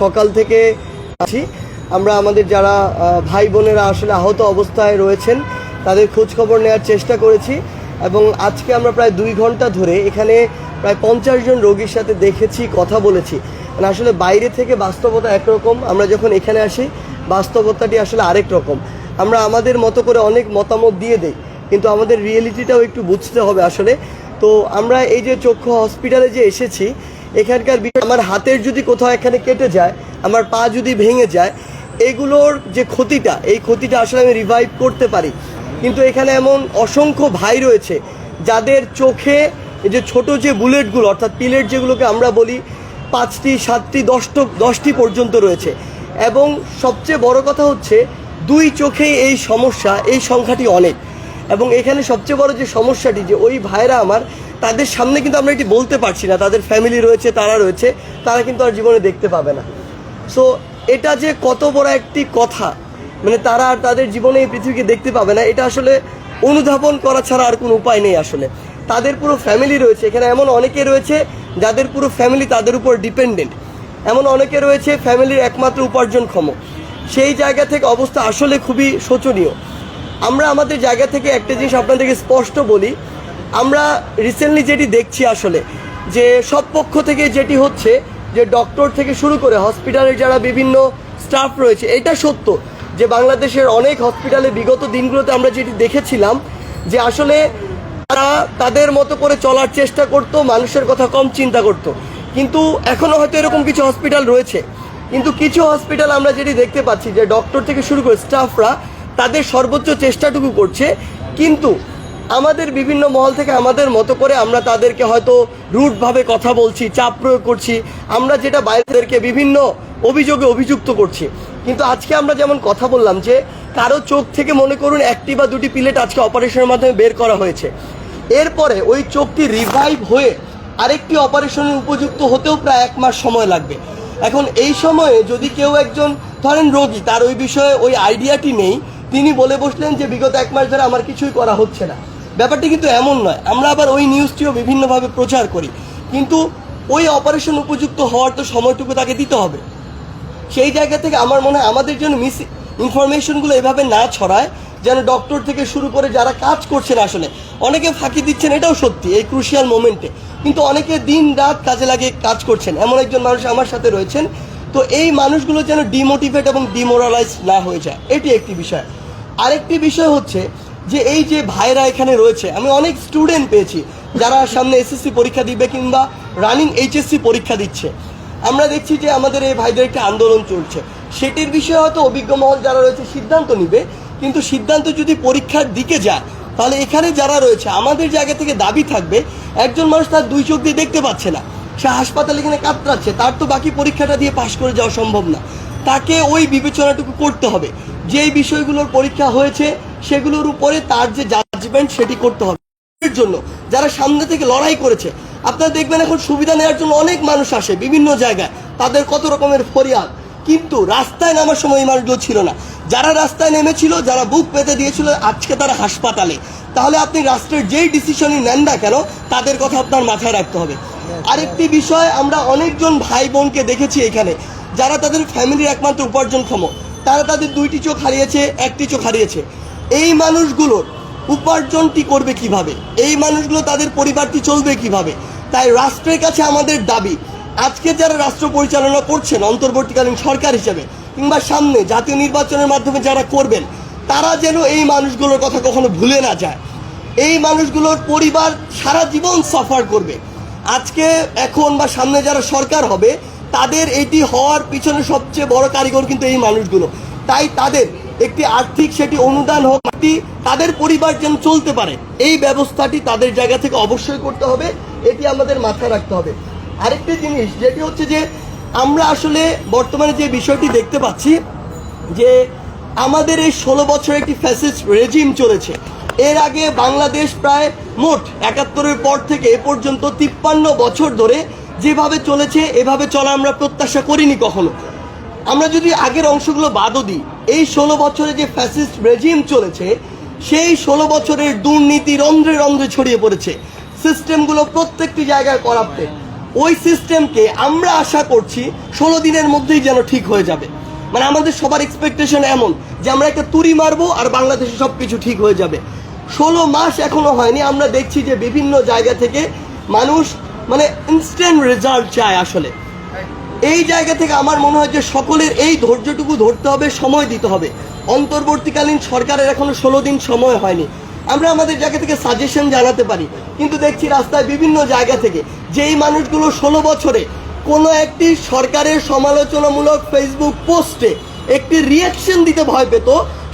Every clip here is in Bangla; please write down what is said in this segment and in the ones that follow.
সকাল থেকে আছি। আমরা আমাদের যারা ভাই বোনেরা আসলে আহত অবস্থায় রয়েছেন, তাদের খোঁজ খবর নেওয়ার চেষ্টা করেছি এবং আজকে আমরা প্রায় দুই ঘণ্টা ধরে এখানে প্রায় পঞ্চাশ জন রোগীর সাথে দেখেছি, কথা বলেছি। মানে আসলে বাইরে থেকে বাস্তবতা একরকম, আমরা যখন এখানে আসি, বাস্তবতাটি আসলে আরেক রকম। আমরা আমাদের মতো করে অনেক মতামত দিয়ে দেই, কিন্তু আমাদের রিয়েলিটিটাও একটু বুঝতে হবে আসলে। তো আমরা এই যে চক্ষু হসপিটালে যে এসেছি এখানকার আমার হাতের যদি কোথাও এখানে কেটে যায়, আমার পা যদি ভেঙে যায়, এগুলোর যে ক্ষতিটা, এই ক্ষতিটা আসলে আমি রিভাইভ করতে পারি। কিন্তু এখানে এমন অসংখ্য ভাই রয়েছে, যাদের চোখে এই যে ছোট যে বুলেটগুলো, অর্থাৎ পিলেট যেগুলোকে আমরা বলি, পাঁচটি, সাতটি, দশটো, দশটি পর্যন্ত রয়েছে। এবং সবচেয়ে বড় কথা হচ্ছে, দুই চোখেই এই সমস্যা, এই সংখ্যাটি অনেক। এবং এখানে সবচেয়ে বড় যে সমস্যাটি, যে ওই ভাইরা আমার তাদের সামনে কিন্তু আমরা এটি বলতে পারছি না। তাদের ফ্যামিলি রয়েছে, তারা রয়েছে, তারা কিন্তু আর জীবনে দেখতে পাবে না। সো এটা যে কত বড় একটি কথা মানে তারা আর তাদের জীবনে এই পৃথিবীকে দেখতে পাবে না, এটা আসলে অনুধাবন করা ছাড়া আর কোনো উপায় নেই আসলে। তাদের পুরো ফ্যামিলি রয়েছে, এখানে এমন অনেকে রয়েছে যাদের পুরো ফ্যামিলি তাদের উপর ডিপেন্ডেন্ট এমন অনেকে রয়েছে ফ্যামিলির একমাত্র উপার্জনক্ষম। সেই জায়গা থেকে অবস্থা আসলে খুবই শোচনীয়। আমরা আমাদের জায়গা থেকে একটা জিনিস আপনাদেরকে স্পষ্ট বলি আমরা রিসেন্টলি যেটি দেখছি আসলে, যে সব পক্ষ থেকে যেটি হচ্ছে, যে ডক্টর থেকে শুরু করে হসপিটালের যারা বিভিন্ন স্টাফ রয়েছে, এটা সত্য যে বাংলাদেশের অনেক হসপিটালে বিগত দিনগুলোতে আমরা যেটি দেখেছিলাম, যে আসলে তারা তাদের মতো করে চলার চেষ্টা করত, মানুষের কথা কম চিন্তা করত। কিন্তু এখনও হয়তো এরকম কিছু হসপিটাল রয়েছে। কিন্তু কিছু হসপিটাল আমরা যেটি দেখতে পাচ্ছি, যে ডক্টর থেকে শুরু করে স্টাফরা তাদের সর্বোচ্চ চেষ্টাটুকু করছে। কিন্তু আমাদের বিভিন্ন মহল থেকে আমাদের মতো করে আমরা তাদেরকে হয়তো রুটভাবে কথা বলছি, চাপ প্রয়োগ করছি। আমরা যেটা বাইরেদেরকে বিভিন্ন অভিযোগে অভিযুক্ত করছি। কিন্তু আজকে আমরা যেমন কথা বললাম যে, কারও চোখ থেকে মনে করুন একটি বা দুটি পিলেট আজকে অপারেশনের মাধ্যমে বের করা হয়েছে। এরপরে ওই চোখটি রিভাইভ হয়ে আরেকটি অপারেশনের উপযুক্ত হতেও প্রায় এক মাস সময় লাগবে। এখন এই সময়ে যদি কেউ একজন, ধরেন রোগী, তার ওই বিষয়ে ওই আইডিয়াটি নেই, তিনি বলে বসলেন যে, বিগত এক মাস ধরে আমার কিছুই করা হচ্ছে না। ব্যাপারটি কিন্তু এমন নয়। আমরা আবার ওই নিউজটিও বিভিন্নভাবে প্রচার করি। কিন্তু ওই অপারেশন উপযুক্ত হওয়ার তো সময়টুকু তাকে দিতে হবে। সেই জায়গা থেকে আমার মনে হয় আমাদের জন্য মিস ইনফরমেশনগুলো এভাবে না ছড়ায়, যেন ডক্টর থেকে শুরু করে যারা কাজ করছেন আসলে, অনেকে ফাঁকি দিচ্ছেন, এটাও সত্যি, এই ক্রুশিয়াল মোমেন্টে কিন্তু অনেকে দিন রাত কাজে লাগে, কাজ করছেন। এমন একজন মানুষ আমার সাথে রয়েছেন। তো এই মানুষগুলো যেন ডিমোটিভেট এবং ডিমোরালাইজ না হয়ে যায়, এটি একটি বিষয়। আরেকটি বিষয় হচ্ছে যে এই যে ভাইরা এখানে রয়েছে, আমি অনেক স্টুডেন্ট পেয়েছি যারা সামনে এসএসসি পরীক্ষা দিবে কিংবা রানিং এইচএসসি পরীক্ষা দিচ্ছে। আমরা দেখছি যে আমাদের এই ভাইদের একটা আন্দোলন চলছে। সেটির বিষয়ে হয়তো অভিজ্ঞ মহল যারা রয়েছে সিদ্ধান্ত নিবে, কিন্তু সিদ্ধান্ত যদি পরীক্ষার দিকে যায়, তাহলে এখানে যারা রয়েছে, আমাদের জায়গা থেকে দাবি থাকবে, একজন মানুষ তার দুই চোখ দিয়ে দেখতে পাচ্ছে না। সে হাসপাতালে এখানে কাতরাচ্ছে, তার তো বাকি পরীক্ষাটা দিয়ে পাশ করে যাওয়া সম্ভব না। তাকে ওই বিবেচনাটুকু করতে হবে। যেই বিষয়গুলোর পরীক্ষা হয়েছে সেগুলোর উপরে তার যে জাজমেন্ট সেটি করতে হবে। জন্য যারা সামনে থেকে লড়াই করেছে, আপনারা দেখবেন এখন সুবিধা নেওয়ার জন্য অনেক মানুষ আসে বিভিন্ন জায়গায়, তাদের কত রকমের ফরিয়াদ। কিন্তু রাস্তায় নামার সময় এই মানুষগুলো ছিল না। যারা রাস্তায় নেমেছিল, যারা বুক পেতে দিয়েছিল, আজকে তারা হাসপাতালে। তাহলে আপনি রাষ্ট্রের যেই ডিসিশনই নেন না কেন, তাদের কথা আপনার মাথায় রাখতে হবে। আরেকটি বিষয়, আমরা অনেকজন ভাই বোনকে দেখেছি এখানে, যারা তাদের ফ্যামিলির একমাত্র উপার্জনক্ষম। তারা তাদের দুইটি চোখ হারিয়েছে, একটি চোখ হারিয়েছে। এই মানুষগুলোর উপার্জনটি করবে কীভাবে? এই মানুষগুলো তাদের পরিবারটি চলবে কীভাবে? তাই রাষ্ট্রের কাছে আমাদের দাবি, আজকে যারা রাষ্ট্র পরিচালনা করছেন অন্তর্বর্তীকালীন সরকার হিসেবে কিংবা সামনে জাতীয় নির্বাচনের মাধ্যমে যারা করবেন, তারা যেন এই মানুষগুলোর কথা কখনো ভুলে না যায়। এই মানুষগুলোর পরিবার সারা জীবন সাফার করবে। আজকে এখন বা সামনে যারা সরকার হবে, তাদের এটি হওয়ার পিছনে সবচেয়ে বড় কারিগর কিন্তু এই মানুষগুলো। তাই তাদের একটি আর্থিক সেটি অনুদান হোক তাদের পরিবার যেন চলতে পারে। এই ব্যবস্থাটি তাদের জায়গা থেকে অবশ্যই করতে হবে, এটি আমাদের মাথায় রাখতে হবে। আরেকটি জিনিস, যেটি হচ্ছে যে আমরা আসলে বর্তমানে যে বিষয়টি দেখতে পাচ্ছি, যে আমাদের এই ষোলো বছর একটি ফ্যাসিস্ট রেজিম চলেছে। এর আগে বাংলাদেশ প্রায় মোট একাত্তরের পর থেকে এ পর্যন্ত তিপ্পান্ন বছর ধরে যেভাবে চলেছে, এভাবে চলা আমরা প্রত্যাশা করিনি কখনো। আমরা যদি আগের অংশগুলো বাদও দিই এই ষোলো বছরে যে ফ্যাসিস্ট রেজিম চলেছে, সেই ষোলো বছরের দুর্নীতি রন্ধ্রে রন্ধ্রে ছড়িয়ে পড়েছে। সিস্টেমগুলো প্রত্যেকটি জায়গায় করাপ্টেড ওই সিস্টেমকে আমরা আশা করছি ষোলো দিনের মধ্যেই যেন ঠিক হয়ে যাবে। মানে আমাদের সবার এক্সপেকটেশন এমন যে আমরা একটা তুড়ি মারবো আর বাংলাদেশে সব কিছু ঠিক হয়ে যাবে। ষোলো মাস এখনও হয়নি, আমরা দেখছি যে বিভিন্ন জায়গা থেকে মানুষ মানে ইনস্ট্যান্ট রেজাল্ট চায় আসলে। এই জায়গা থেকে আমার মনে হয় যে সকলের এই ধৈর্যটুকু ধরতে হবে, সময় দিতে হবে। অন্তর্বর্তীকালীন সরকারের এখনও ষোলো দিন সময় হয়নি। আমরা আমাদের জায়গা থেকে সাজেশন জানাতে পারি। কিন্তু দেখছি রাস্তায় বিভিন্ন জায়গা থেকে যেই মানুষগুলো ষোলো বছরে কোনো একটি সরকারের সমালোচনামূলক ফেসবুক পোস্টে একটি রিয়াকশন দিতে ভয় পেত,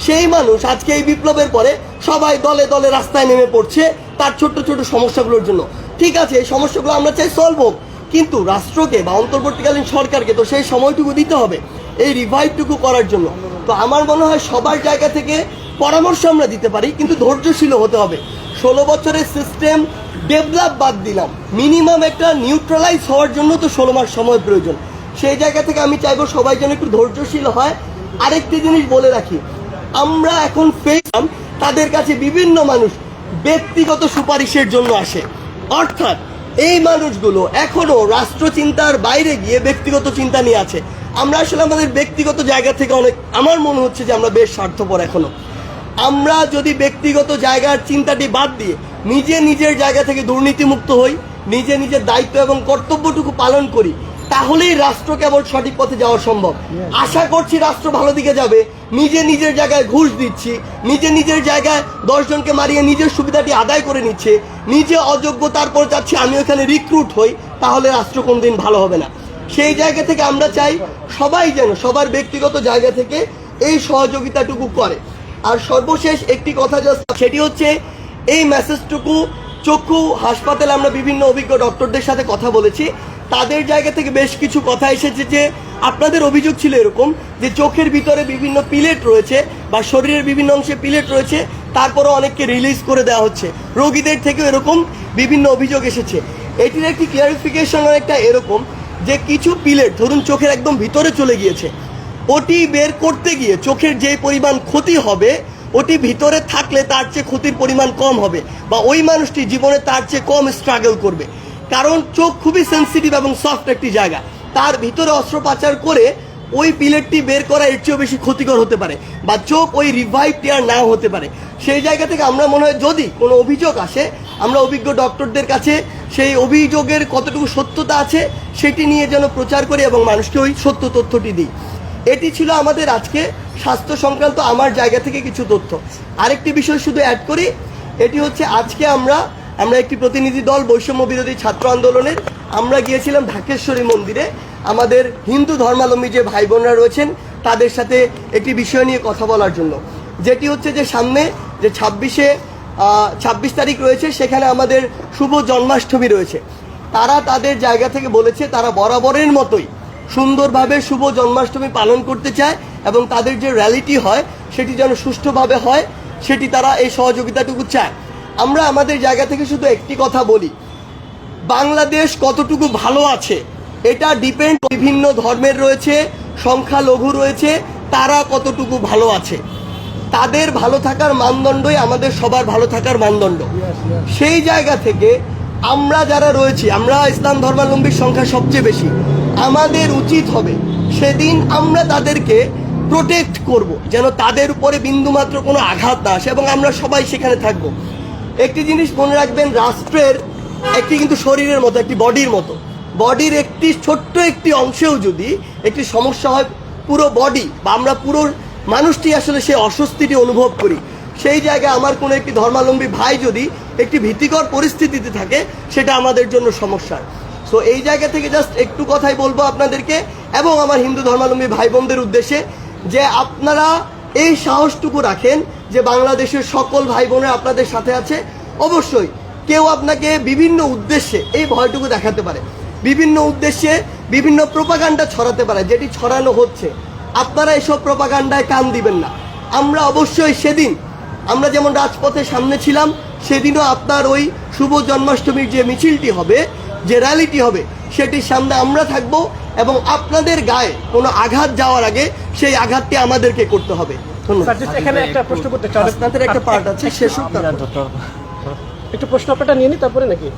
সেই মানুষ আজকে এই বিপ্লবের পরে সবাই দলে দলে রাস্তায় নেমে পড়ছে তার ছোট্ট ছোট সমস্যাগুলোর জন্য। ঠিক আছে, এই সমস্যাগুলো আমরা চাই সলভ হোক। কিন্তু রাষ্ট্রকে বা অন্তর্বর্তীকালীন সরকারকে তো সেই সময়টুকু দিতে হবে, এই রিভাইভটুকু করার জন্য। তো আমার মনে হয় সবার জায়গা থেকে পরামর্শ আমরা দিতে পারি, কিন্তু ধৈর্যশীল হতে হবে। ষোলো বছরের সিস্টেম ডেভেলপ বাদ দিলাম। মিনিমাম একটা নিউট্রালাইজ হওয়ার জন্য তো ষোলো মাস সময় প্রয়োজন। সেই জায়গা থেকে আমি চাইব সবাই যেন একটু ধৈর্যশীল হয়। আরেকটি জিনিস বলে রাখি, আমরা এখন পেলাম তাদের কাছে বিভিন্ন মানুষ ব্যক্তিগত সুপারিশের জন্য আসে। অর্থাৎ এই মানুষগুলো এখনও রাষ্ট্রচিন্তার বাইরে গিয়ে ব্যক্তিগত চিন্তা নিয়ে আছে। আমরা আসলে আমাদের ব্যক্তিগত জায়গা থেকে অনেক আমার মনে হচ্ছে যে আমরা বেশ স্বার্থপর এখনও। আমরা যদি ব্যক্তিগত জায়গার চিন্তাটি বাদ দিয়ে নিজে নিজের জায়গা থেকে দুর্নীতিমুক্ত হই, নিজে নিজের দায়িত্ব এবং কর্তব্যটুকু পালন করি তাহলেই রাষ্ট্র কেবল সঠিক পথে যাওয়া সম্ভব। আশা করছি রাষ্ট্র ভালো দিকে যাবে। নিজে নিজের জায়গায় ঘুষ দিচ্ছি। নিজে নিজের জায়গায় দশজনকে মারিয়ে নিজের সুবিধাটি আদায় করে নিচ্ছে। নিজে অযোগ্য, তারপর চাচ্ছি আমি ওখানে রিক্রুট হই। তাহলে রাষ্ট্র কোনদিন ভালো হবে না। সেই জায়গা থেকে আমরা চাই সবাই যেন সবার ব্যক্তিগত জায়গা থেকে এই সহযোগিতাটুকু করে। আর সর্বশেষ একটি কথা জাস্ট সেটি হচ্ছে, এই মেসেজটুকু চক্ষু, হাসপাতালে আমরা বিভিন্ন অভিজ্ঞ ডক্টরদের সাথে কথা বলেছি। তাদের জায়গা থেকে বেশ কিছু কথা এসেছে যে আপনাদের অভিযোগ ছিল এরকম যে চোখের ভিতরে বিভিন্ন পিলেট রয়েছে বা শরীরের বিভিন্ন অংশে পিলেট রয়েছে, তারপরও অনেককে রিলিজ করে দেওয়া হচ্ছে। রোগীদের থেকেও এরকম বিভিন্ন অভিযোগ এসেছে। এটির একটি ক্লিয়ারিফিকেশন অনেকটা এরকম যে কিছু পিলেট ধরুন চোখের একদম ভিতরে চলে গিয়েছে, ওটি বের করতে গিয়ে চোখের যে পরিমাণ ক্ষতি হবে, ওটি ভিতরে থাকলে তার চেয়ে ক্ষতির পরিমাণ কম হবে বা ওই মানুষটি জীবনে তার চেয়ে কম স্ট্রাগল করবে। কারণ চোখ খুবই সেন্সিটিভ এবং সফট একটি জায়গা। তার ভিতরে অস্ত্রোপচার করে ওই পিলেটটি বের করা এর চেয়েও বেশি ক্ষতিকর হতে পারে বা চোখ ওই রিভাইভটি আর নাও হতে পারে। সেই জায়গা থেকে আমরা মনে হয় যদি কোনো অভিযোগ আসে, আমরা অভিজ্ঞ ডক্টরদের কাছে সেই অভিযোগের কতটুকু সত্যতা আছে সেটি নিয়ে যেন প্রচার করি এবং মানুষকে ওই সত্য তথ্যটি দিই। এটি ছিল আমাদের আজকে স্বাস্থ্য সংক্রান্ত আমার জায়গা থেকে কিছু তথ্য। আরেকটি বিষয় শুধু অ্যাড করি, এটি হচ্ছে আজকে আমরা আমরা একটি প্রতিনিধি দল, বৈষম্য বিরোধী ছাত্র আন্দোলনের। আমরা গিয়েছিলাম ঢাকেশ্বরী মন্দিরে। আমাদের হিন্দু ধর্মাবলম্বী যে ভাই বোনরা রয়েছেন, তাদের সাথে একটি বিষয় নিয়ে কথা বলার জন্য। যেটি হচ্ছে যে সামনে যে ছাব্বিশে ছাব্বিশ তারিখ রয়েছে, সেখানে আমাদের শুভ জন্মাষ্টমী রয়েছে। তারা তাদের জায়গা থেকে বলেছে, তারা বরাবরের মতোই সুন্দরভাবে শুভ জন্মাষ্টমী পালন করতে চায় এবং তাদের যে র্যালিটি হয়, সেটি যেন সুষ্ঠুভাবে হয়, সেটি তারা এই সহযোগিতাটুকু চায়। আমরা আমাদের জায়গা থেকে শুধু একটি কথা বলি। বাংলাদেশ কতটুকু ভালো আছে, এটা ডিপেন্ড বিভিন্ন ধর্মের রয়েছে, সংখ্যালঘু রয়েছে, তারা কতটুকু ভালো আছে। তাদের ভালো থাকার মানদণ্ডই আমাদের সবার ভালো থাকার মানদণ্ড। সেই জায়গা থেকে আমরা যারা রয়েছি, আমরা ইসলাম ধর্মাবলম্বীর সংখ্যা সবচেয়ে বেশি। আমাদের উচিত হবে সেদিন আমরা তাদেরকে প্রোটেক্ট করব, যেন তাদের উপরে বিন্দুমাত্র কোনো আঘাত না আসে এবং আমরা সবাই সেখানে থাকব। একটি জিনিস মনে রাখবেন, রাষ্ট্রের একটি কিন্তু শরীরের মতো, একটি বডির মতো। বডির একটি ছোট্ট একটি অংশেও যদি একটি সমস্যা হয়, পুরো বডি বা আমরা পুরো মানুষটি আসলে সে অস্বস্তিটি অনুভব করি। সেই জায়গায় আমার কোনো একটি ধর্মাবলম্বী ভাই যদি একটি ভীতিকর পরিস্থিতিতে থাকে, সেটা আমাদের জন্য সমস্যা। সো এই জায়গা থেকে জাস্ট একটু কথাই বলব আপনাদেরকে এবং আমার হিন্দু ধর্মাবলম্বী ভাই বোনদের উদ্দেশ্যে যে আপনারা এই সাহসটুকু রাখেন যে বাংলাদেশের সকল ভাই বোনেরা আপনাদের সাথে আছে, অবশ্যই কেউ আপনাকে বিভিন্ন উদ্দেশ্যে এই ভয়টুকু দেখাতে পারে। বিভিন্ন উদ্দেশ্যে বিভিন্ন প্রোপাগান্ডা ছড়াতে পারে, যেটি ছড়ানো হচ্ছে। আপনারা এসব প্রোপাগান্ডায় কান দিবেন না। আমরা অবশ্যই সেদিন, আমরা যেমন রাজপথের সামনে ছিলাম, সেদিনও আপনার ওই শুভ জন্মাষ্টমীর যে মিছিলটি হবে, যে র্যালিটি হবে, সেটির সামনে আমরা থাকব এবং আপনাদের গায়ে কোনো আঘাত যাওয়ার আগে সেই আঘাতটি আমাদেরকে করতে হবে। স্যার এখানে একটা প্রশ্ন করতে চাই। আপনাদের একটা পার্ট আছে শেষ হোক একটু প্রশ্ন আপনারটা নিয়ে নিই তারপরে নাকি?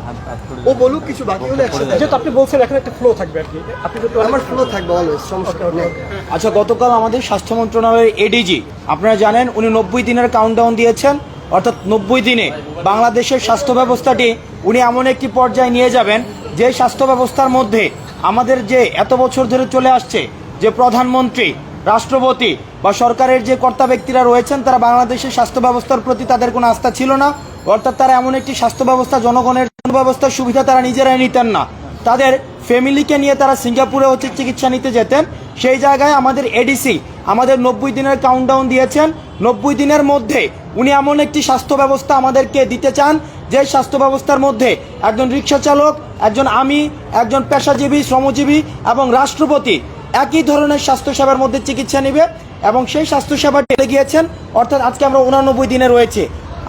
ও বলুক কিছু বাকি হলে একসাথে যেহেতু আপনি বলছেন এখানে একটা ফ্লো থাকবে আর কি। আপনি আমার ফ্লো থাকবে অলওয়েজ সমস্যা নেই। আচ্ছা গতকাল আমাদের স্বাস্থ্য মন্ত্রণালয়ের এডিজি আপনারা জানেন উনি নব্বই দিনের কাউন্টডাউন দিয়েছেন অর্থাৎ নব্বই দিনে বাংলাদেশের স্বাস্থ্য ব্যবস্থাটি উনি এমন একটি পর্যায়ে নিয়ে যাবেন যে স্বাস্থ্য ব্যবস্থার মধ্যে আমাদের যে এত বছর ধরে চলে আসছে যে প্রধানমন্ত্রী রাষ্ট্রপতি বা সরকারের যে কর্তা ব্যক্তিরা রয়েছেন, তারা বাংলাদেশের স্বাস্থ্য ব্যবস্থার প্রতি তাদের কোনো আস্থা ছিল না। অর্থাৎ তারা এমন একটি স্বাস্থ্য ব্যবস্থা, জনগণের ব্যবস্থার সুবিধা তারা নিজেরাই নিতেন না। তাদের ফ্যামিলিকে নিয়ে তারা সিঙ্গাপুরে হচ্ছে চিকিৎসা নিতে যেতেন। সেই জায়গায় আমাদের এডিসি আমাদের নব্বই দিনের কাউন্টডাউন দিয়েছেন। নব্বই দিনের মধ্যে উনি এমন একটি স্বাস্থ্য ব্যবস্থা আমাদেরকে দিতে চান, যে স্বাস্থ্য ব্যবস্থার মধ্যে একজন রিক্সা চালক, একজন আমি, একজন পেশাজীবী, শ্রমজীবী এবং রাষ্ট্রপতি একই ধরনের স্বাস্থ্যসেবার মধ্যে চিকিৎসা নেবে। এবং সেই স্বাস্থ্যসেবা এগিয়ে গিয়েছেন। অর্থাৎ আজকে আমরা উনানব্বই দিনে রয়েছে।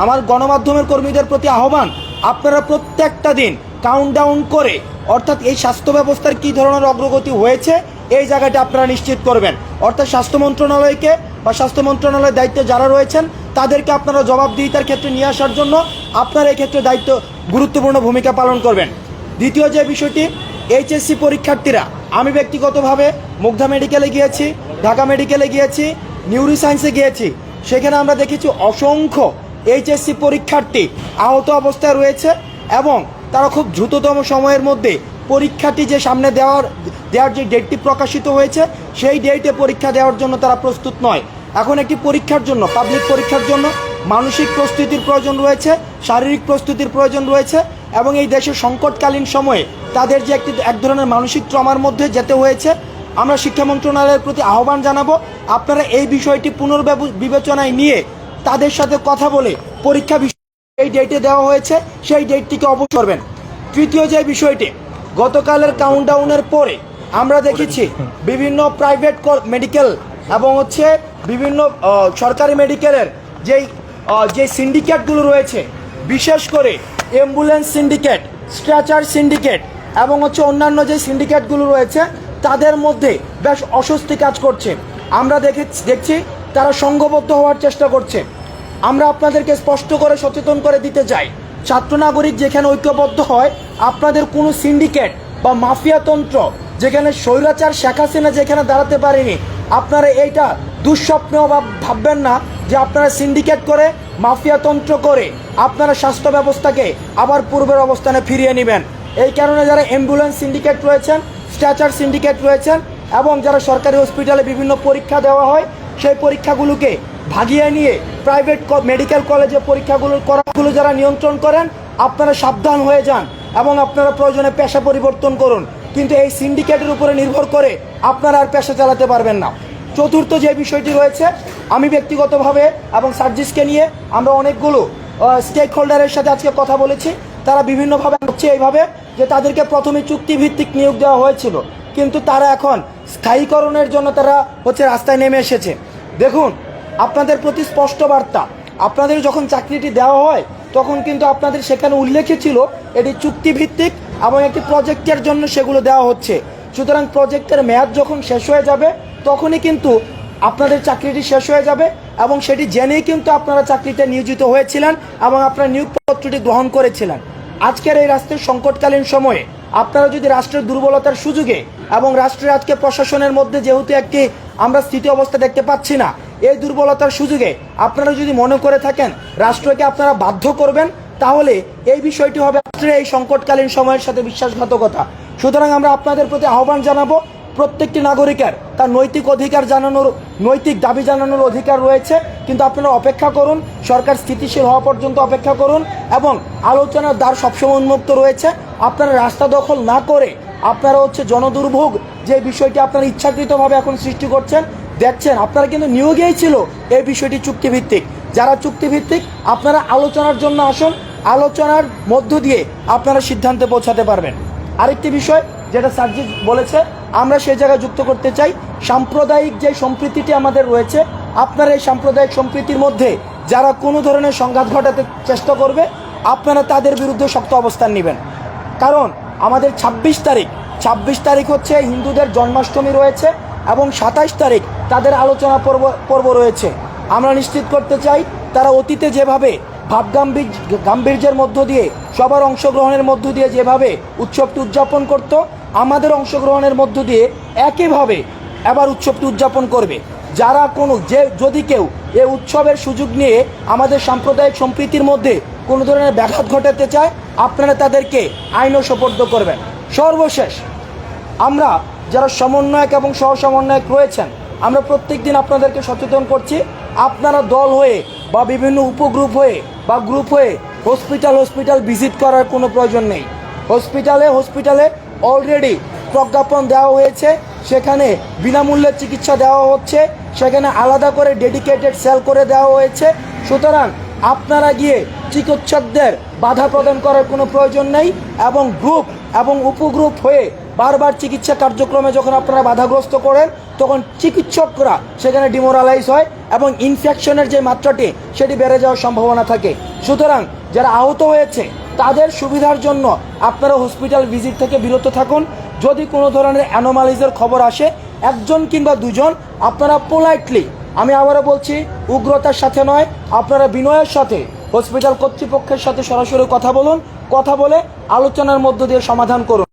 আমার গণমাধ্যমের কর্মীদের প্রতি আহ্বান, আপনারা প্রত্যেকটা দিন কাউন্টডাউন করে, অর্থাৎ এই স্বাস্থ্য ব্যবস্থার কী ধরনের অগ্রগতি হয়েছে, এই জায়গাটা আপনারা নিশ্চিত করবেন। অর্থাৎ স্বাস্থ্য মন্ত্রণালয়কে বা স্বাস্থ্য মন্ত্রণালয়ের দায়িত্বে যারা রয়েছেন, তাদেরকে আপনারা জবাবদিহিতার ক্ষেত্রে নিয়ে আসার জন্য আপনারা এই ক্ষেত্রে দায়িত্ব, গুরুত্বপূর্ণ ভূমিকা পালন করবেন। দ্বিতীয় যে বিষয়টি, এইচএসসি পরীক্ষার্থীরা, আমি ব্যক্তিগতভাবে মুগ্ধা মেডিকেলে গিয়েছি ঢাকা মেডিকেলে গিয়েছি নিউরো সায়েন্সে গিয়েছি। সেখানে আমরা দেখেছি অসংখ্য এইচএসসি পরীক্ষার্থী আহত অবস্থায় রয়েছে এবং তারা খুব দ্রুততম সময়ের মধ্যে পরীক্ষাটি যে সামনে দেওয়ার দেওয়ার যে ডেটটি প্রকাশিত হয়েছে, সেই ডেটে পরীক্ষা দেওয়ার জন্য তারা প্রস্তুত নয়। এখন একটি পরীক্ষার জন্য পাবলিক পরীক্ষার জন্য মানসিক প্রস্তুতির প্রয়োজন রয়েছে, শারীরিক প্রস্তুতির প্রয়োজন রয়েছে এবং এই দেশের সংকটকালীন সময়ে তাদের যে একটি, এক ধরনের মানসিক ট্রমার মধ্যে যেতে হয়েছে আমরা শিক্ষা মন্ত্রণালয়ের প্রতি আহ্বান জানাব, আপনারা এই বিষয়টি পুনর্বিবেচনায় নিয়ে তাদের সাথে কথা বলে পরীক্ষা বিষয় এই ডেটে দেওয়া হয়েছে, সেই ডেটটিকে অবশ্য করবেন। তৃতীয় যে বিষয়টি, গতকালের কাউন্টডাউনের পরে আমরা দেখেছি বিভিন্ন প্রাইভেট মেডিকেল এবং হচ্ছে বিভিন্ন সরকারি মেডিকেলের যেই যে সিন্ডিকেটগুলো রয়েছে, বিশেষ করে অ্যাম্বুলেন্স সিন্ডিকেট স্ট্রেচার সিন্ডিকেট এবং হচ্ছে অন্যান্য যে সিন্ডিকেটগুলো রয়েছে তাদের মধ্যে বেশ অস্বস্তি কাজ করছে। আমরা দেখে দেখছি তারা সংঘবদ্ধ হওয়ার চেষ্টা করছে। আমরা আপনাদেরকে স্পষ্ট করে সচেতন করে দিতে চাই। ছাত্র নাগরিক যেখানে ঐক্যবদ্ধ হয়, আপনাদের কোনো সিন্ডিকেট বা মাফিয়াতন্ত্র যেখানে স্বৈরাচার শেখ হাসিনা যেখানে দাঁড়াতে পারেনি, আপনারা এইটা দুঃস্বপ্নেও বা ভাববেন না যে আপনারা সিন্ডিকেট করে মাফিয়াতন্ত্র করে আপনারা স্বাস্থ্য ব্যবস্থাকে আবার পূর্বের অবস্থানে ফিরিয়ে নেবেন। এই কারণে যারা অ্যাম্বুলেন্স সিন্ডিকেট রয়েছেন স্ট্যাচার সিন্ডিকেট রয়েছেন এবং যারা সরকারি হসপিটালে বিভিন্ন পরীক্ষা দেওয়া হয়, সেই পরীক্ষাগুলোকে ভাগিয়ে নিয়ে প্রাইভেট মেডিকেল কলেজে পরীক্ষাগুলো করাগুলো যারা নিয়ন্ত্রণ করেন, আপনারা সাবধান হয়ে যান এবং আপনারা প্রয়োজনে পেশা পরিবর্তন করুন। কিন্তু এই সিন্ডিকেটের উপরে নির্ভর করে আপনারা আর পেশা চালাতে পারবেন না। চতুর্থ যে বিষয়টি রয়েছে, আমি ব্যক্তিগতভাবে এবং সার্জিসকে নিয়ে আমরা অনেকগুলো স্টেক হোল্ডারের সাথে আজকে কথা বলেছি। তারা বিভিন্নভাবে হচ্ছে এইভাবে যে তাদেরকে প্রথমে চুক্তিভিত্তিক নিয়োগ দেওয়া হয়েছিল। কিন্তু তারা এখন স্থায়ীকরণের জন্য তারা হচ্ছে রাস্তায় নেমে এসেছে। দেখুন, আপনাদের প্রতি স্পষ্ট বার্তা, আপনাদের যখন চাকরিটি দেওয়া হয়, তখন কিন্তু আপনাদের সেখানে উল্লেখে ছিল এটি চুক্তিভিত্তিক এবং একটি প্রজেক্টের জন্য সেগুলো দেওয়া হচ্ছে। সুতরাং প্রজেক্টের মেয়াদ যখন শেষ হয়ে যাবে, তখনই কিন্তু আপনাদের চাকরিটি শেষ হয়ে যাবে এবং সেটি জেনেই কিন্তু আপনারা চাকরিতে নিয়োজিত হয়েছিলেন এবং আপনারা নিয়োগপত্রটি গ্রহণ করেছিলেন। আজকের এই রাষ্ট্রের সংকটকালীন সময়ে আপনারা যদি রাষ্ট্রের দুর্বলতার সুযোগে এবং রাষ্ট্রের আজকে প্রশাসনের মধ্যে যেহেতু একটি আমরা স্থিতি অবস্থা দেখতে পাচ্ছি না, এই দুর্বলতার সুযোগে আপনারা যদি মনে করে থাকেন রাষ্ট্রকে আপনারা বাধ্য করবেন, তাহলে এই বিষয়টি হবে রাষ্ট্রের এই সংকটকালীন সময়ের সাথে বিশ্বাসঘাতকতা। সুতরাং আমরা আপনাদের প্রতি আহ্বান জানাব প্রত্যেকটি নাগরিকের তার নৈতিক অধিকার জানানোর, নৈতিক দাবি জানানোর অধিকার রয়েছে। কিন্তু আপনারা অপেক্ষা করুন, সরকার স্থিতিশীল হওয়া পর্যন্ত অপেক্ষা করুন এবং আলোচনার দ্বার সবসময় উন্মুক্ত রয়েছে। আপনারা রাস্তা দখল না করে আপনারা হচ্ছে জনদুর্ভোগ যে বিষয়টি আপনারা ইচ্ছাকৃতভাবে এখন সৃষ্টি করছেন, দেখছেন। আপনারা কিন্তু নিয়োগেই ছিল এই বিষয়টি চুক্তিভিত্তিক। যারা চুক্তিভিত্তিক, আপনারা আলোচনার জন্য আসুন। আলোচনার মধ্য দিয়ে আপনারা সিদ্ধান্তে পৌঁছাতে পারবেন। আরেকটি বিষয় যেটা সার্জিৎ বলেছে, আমরা সেই জায়গায় যুক্ত করতে চাই। সাম্প্রদায়িক যে সম্প্রীতিটি আমাদের রয়েছে, আপনারা এই সাম্প্রদায়িক সম্প্রীতির মধ্যে যারা কোনো ধরনের সংঘাত ঘটাতে চেষ্টা করবে, আপনারা তাদের বিরুদ্ধে শক্ত অবস্থান নেবেন। কারণ আমাদের ২৬ তারিখ ২৬ তারিখ হচ্ছে হিন্দুদের জন্মাষ্টমী রয়েছে এবং সাতাইশ তারিখ তাদের আলোচনা পর্ব পর্ব রয়েছে। আমরা নিশ্চিত করতে চাই, তারা অতীতে যেভাবে ভাবগাম্ভীর, গাম্ভীর্যের মধ্য দিয়ে সবার অংশগ্রহণের মধ্য দিয়ে যেভাবে উৎসবটি উদযাপন করত আমাদের অংশগ্রহণের মধ্য দিয়ে একইভাবে এবার উৎসবটি উদযাপন করবে। যারা কোনো যে, যদি কেউ এ উৎসবের সুযোগ নিয়ে আমাদের সাম্প্রদায়িক সম্প্রীতির মধ্যে কোনো ধরনের ব্যাঘাত ঘটাতে চায়, আপনারা তাদেরকে আইনও সোপর্দ করবেন। সর্বশেষ, আমরা যারা সমন্বয়ক এবং সহ সমন্বয়ক রয়েছেন, আমরা প্রত্যেক দিন আপনাদেরকে সচেতন করছি। আপনারা দল হয়ে বা বিভিন্ন উপগ্রুপ হয়ে বা গ্রুপ হয়ে হসপিটাল হসপিটাল ভিজিট করার কোনো প্রয়োজন নেই। হসপিটালে হসপিটালে অলরেডি প্রজ্ঞাপন দেওয়া হয়েছে। সেখানে বিনামূল্যে চিকিৎসা দেওয়া হচ্ছে। সেখানে আলাদা করে ডেডিকেটেড সেল করে দেওয়া হয়েছে। সুতরাং আপনারা গিয়ে চিকিৎসকদের বাধা প্রদান করার কোনো প্রয়োজন নেই এবং গ্রুপ এবং উপগ্রুপ হয়ে বারবার চিকিৎসা কার্যক্রমে যখন আপনারা বাধাগ্রস্ত করেন, তখন চিকিৎসকরা সেখানে ডিমোরালাইজ হয় এবং ইনফেকশনের যে মাত্রাটি, সেটি বেড়ে যাওয়ার সম্ভাবনা থাকে। সুতরাং যারা আহত হয়েছে তাদের সুবিধার জন্য আপনারা হসপিটাল ভিজিট থেকে বিরত থাকুন। যদি কোনো ধরনের অ্যানোমালিজের খবর আসে, একজন কিংবা দুজন, আপনারা পোলাইটলি আমি আবারও বলছি, উগ্রতার সাথে নয়, আপনারা বিনয়ের সাথে হসপিটাল কর্তৃপক্ষের সাথে সরাসরি কথা বলুন, কথা বলে আলোচনার মধ্য দিয়ে সমাধান করুন।